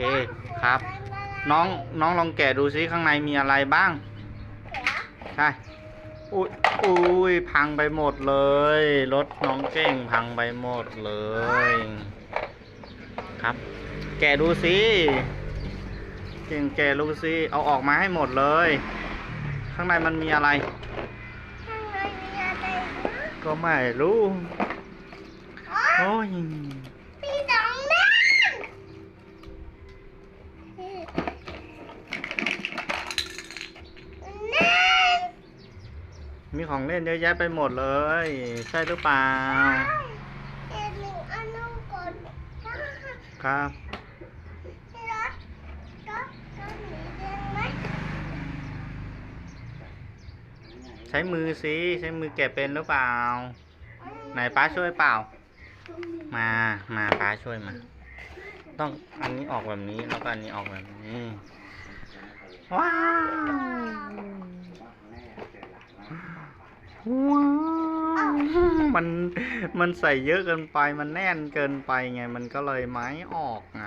เคครับ น้องน้องลองแกะดูซิข้างในมีอะไรบ้าง ใช่อุ้ยอุ้ยพังไปหมดเลย รถน้องเก่งพังไปหมดเลย ครับ แกะดูสิเก่งแกะดูสิเอาออกมาให้หมดเลย ข้างในมันมีอะไรข้างในมีอะไรนะก็ไม่รู้ มีของเล่นเยอะแยะไปหมดเลย ใช่หรือเปล่า เอ็นหนึ่งอันนู้นก่อนครับรถรถรถหนีเดินไหมใช้มือสิใช้มือแกะเป็นหรือเปล่า ไหนป้าช่วยเปล่า มามาป้าช่วยมา ต้องอันนี้ออกแบบนี้แล้วก็อันนี้ออกแบบนี้ ว้าวว้าว มันมันใส่เยอะเกินไปมันแน่นเกินไปไง มันก็เลยไม้ออกไง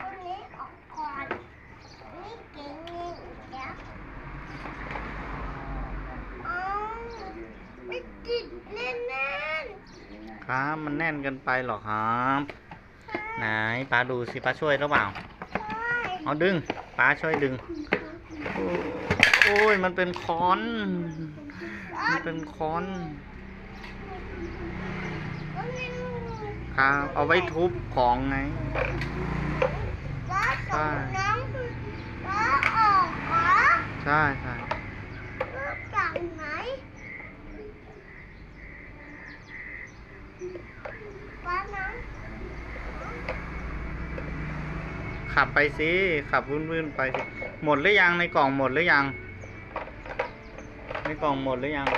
คนนี้ออกก่อนนี่เก่งนี่เดี๋ยวอ๋อไม่ติดแน่นครับมันแน่นเกินไปหรอครับ ไหนป้าดูสิป้าช่วยหรือเปล่าๆใช่เอาดึงป้าช่วยดึงโอ้โอ้ยมันเป็นค้อน มันเป็นค้อนก็ไม่รู้ครับเอาไว้ทุบของไงว่าสองน้องว่าออกเหรอใช่ใช่ว่าจากไหนว่าน้อง ขับไปสิขับวุ่นๆไปสิหมดหรือยังในกล่องหมดหรือยัง ในกล่องหมดหรือยัง